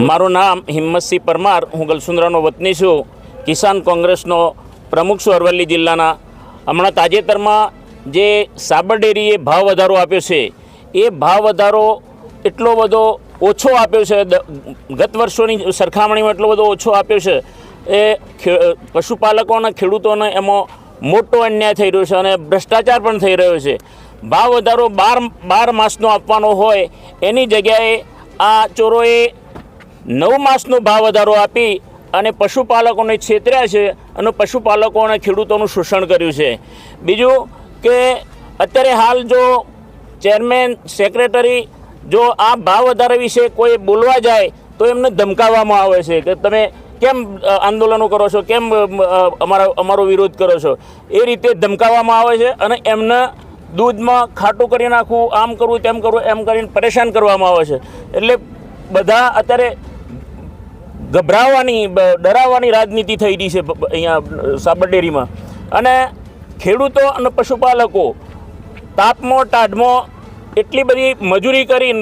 મારું નામ હિંમતસિંહ પરમાર. હું ગલસુંદરાનો વતની છું. કિસાન કોંગ્રેસનો પ્રમુખ છું અરવલ્લી જિલ્લાના. હમણાં તાજેતરમાં જે સાબર ડેરીએ ભાવ વધારો આપ્યો છે, એ ભાવ વધારો એટલો બધો ઓછો આપ્યો છે. ગત વર્ષોની સરખામણીમાં એટલો બધો ઓછો આપ્યો છે. એ પશુપાલકોના, ખેડૂતોને એમાં મોટો અન્યાય થઈ રહ્યો છે અને ભ્રષ્ટાચાર પણ થઈ રહ્યો છે. ભાવ વધારો બાર બાર માસનો આપવાનો હોય, એની જગ્યાએ આ ચોરોએ નવ માસનો ભાવ વધારો આપી અને પશુપાલકોને છેતર્યા છે અને પશુપાલકો અને ખેડૂતોનું શોષણ કર્યું છે. બીજું કે અત્યારે હાલ જો ચેરમેન, સેક્રેટરી જો આ ભાવ વધારા વિશે કોઈ બોલવા જાય તો એમને ધમકાવવામાં આવે છે કે તમે કેમ આંદોલનો કરો છો? કેમ અમારા, અમારો વિરોધ કરો છો? એ રીતે ધમકાવવામાં આવે છે અને એમને દૂધમાં ખાટું કરી નાખવું, આમ કરવું, તેમ કરવું, એમ કરીને પરેશાન કરવામાં આવે છે. એટલે બધા અત્યારે ગભરાવાની ડરાવવાની રાજનીતિ થઈ રહી છે અહીંયા સાબરડેરીમાં. અને ખેડૂતો અને પશુપાલકો તાપમો, ટાઢમો એટલી બધી મજૂરી કરી,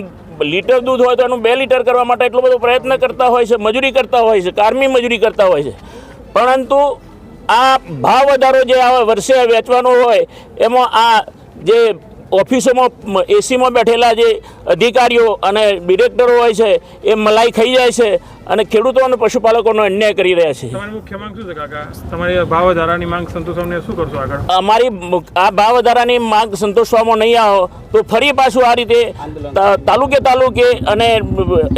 લીટર દૂધ હોય તો એનું બે લીટર કરવા માટે એટલો બધો પ્રયત્ન કરતા હોય છે, મજૂરી કરતા હોય છે, કારમી મજૂરી કરતા હોય છે. પરંતુ આ ભાવ વધારો જે આ વર્ષે વેચવાનો હોય, એમાં આ જે ઓફિસોમાં એસીમાં બેઠેલા જે અધિકારીઓ અને ડિરેક્ટરો હોય છે એ મલાઈ ખાઈ જાય છે અને ખેડૂતો અને પશુપાલકોનો અન્યાય કરી રહ્યા છે. તમારી મુખ્ય માંગ શું છે કાકા? તમારી ભાવ વધારાની માંગ સંતોષવાની શું કરશો આગળ? અમારી આ ભાવ વધારાની માંગ સંતોષવામાં નહીં આવો તો ફરી પાછું આ રીતે તા- તાલુકે તાલુકે અને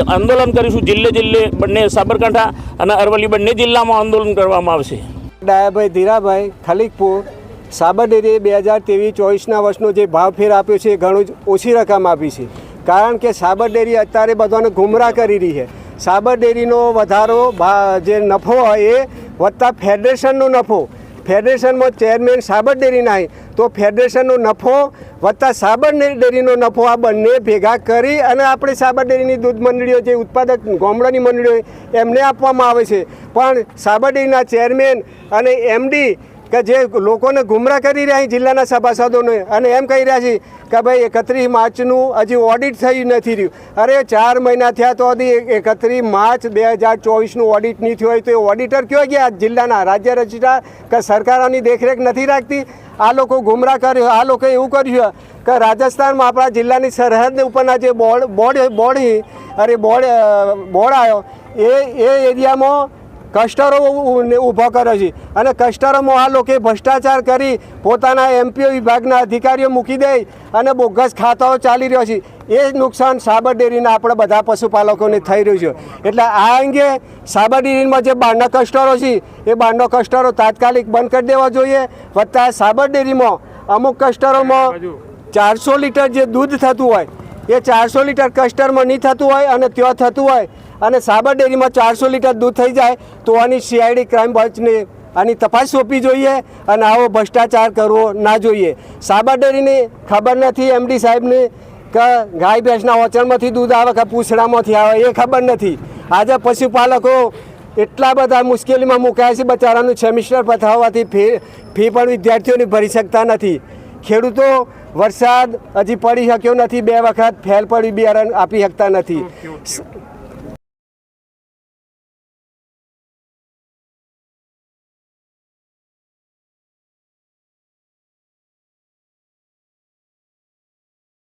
આંદોલન કરીશું. જિલ્લે જિલ્લે બંને સાબરકાંઠા અને અરવલ્લી બંને જિલ્લામાં આંદોલન કરવામાં આવશે. ડાયાભાઈ ધીરાભાઈ ખલીકપુર સાબર ડેરીએ બે હજાર ત્રેવીસ ચોવીસના વર્ષનો જે ભાવ ફેર આપ્યો છે એ ઘણું જ ઓછી રકમ આપી છે. કારણ કે સાબર ડેરી અત્યારે બધાને ગુમરાહ કરી રહી છે. સાબર ડેરીનો વધારો જે નફો હોય એ વધતા ફેડરેશનનો નફો. ફેડરેશનમાં ચેરમેન સાબર ડેરી નાય. તો ફેડરેશનનો નફો વત્તા સાબર ડેરીનો નફો આ બંને ભેગા કરી અને આપણે સાબર ડેરીની દૂધ મંડળીઓ જે ઉત્પાદક ગામડાની મંડળીઓ એમને આપવામાં આવે છે. પણ સાબર ડેરીના ચેરમેન અને એમડી કે જે લોકોને ગુમરાહ કરી રહ્યા છે જિલ્લાના સભાસદોને. અને એમ કહી રહ્યા છે કે ભાઈ એકત્રીસ માર્ચનું હજી ઓડિટ થયું નથી રહ્યું. અરે ચાર મહિના થયા તો હજી એકત્રીસ માર્ચ બે હજાર ચોવીસનું ઓડિટ નહીં થયું હોય તો એ ઓડિટર કયો ગયા જિલ્લાના રાજ્ય રજિસ્ટ્રાર? કે સરકારોની દેખરેખ નથી રાખતી? આ લોકો ગુમરાહ કર્યો. આ લોકો એવું કર્યું કે રાજસ્થાનમાં આપણા જિલ્લાની સરહદ ઉપરના જે બોર્ડ બોર્ડ બોર્ડ અરે બોર્ડ બોર્ડ આવ્યો, એ એ એરિયામાં કસ્ટરો ઊભો કર્યો છે. અને કસ્ટરોમાં આ લોકોએ ભ્રષ્ટાચાર કરી પોતાના એમપીઓ વિભાગના અધિકારીઓ મૂકી દે અને બોગસ ખાતાઓ ચાલી રહ્યો છે. એ નુકસાન સાબર ડેરીના આપણે બધા પશુપાલકોને થઈ રહ્યું છે. એટલે આ અંગે સાબર ડેરીમાં જે બહારના કસ્ટરો છે એ બહારનો કસ્ટરો તાત્કાલિક બંધ કરી દેવા જોઈએ. વત્તા સાબર ડેરીમાં અમુક કસ્ટરોમાં ચારસો લીટર જે દૂધ થતું હોય એ ચારસો લીટર કસ્ટરમાં નહીં થતું હોય અને ત્યાં થતું હોય અને સાબર ડેરીમાં ચારસો લીટર દૂધ થઈ જાય તો આની સીઆઈડી ક્રાઇમ બ્રાન્ચને આની તપાસ સોંપવી જોઈએ અને આવો ભ્રષ્ટાચાર કરવો ના જોઈએ. સાબર ડેરીની ખબર નથી એમડી સાહેબને કે ગાય ભેંસના ઓચણમાંથી દૂધ આવે કે પૂછડામાંથી આવે, એ ખબર નથી. આજે પશુપાલકો એટલા બધા મુશ્કેલીમાં મુકાયા છે, બચારાનું સેમિસ્ટર પથાવવાથી ફી ફી પણ વિદ્યાર્થીઓની ભરી શકતા નથી. ખેડૂતો વરસાદ હજી પડી શક્યો નથી, બે વખત ફેલ પડી બિયારણ આપી શકતા નથી.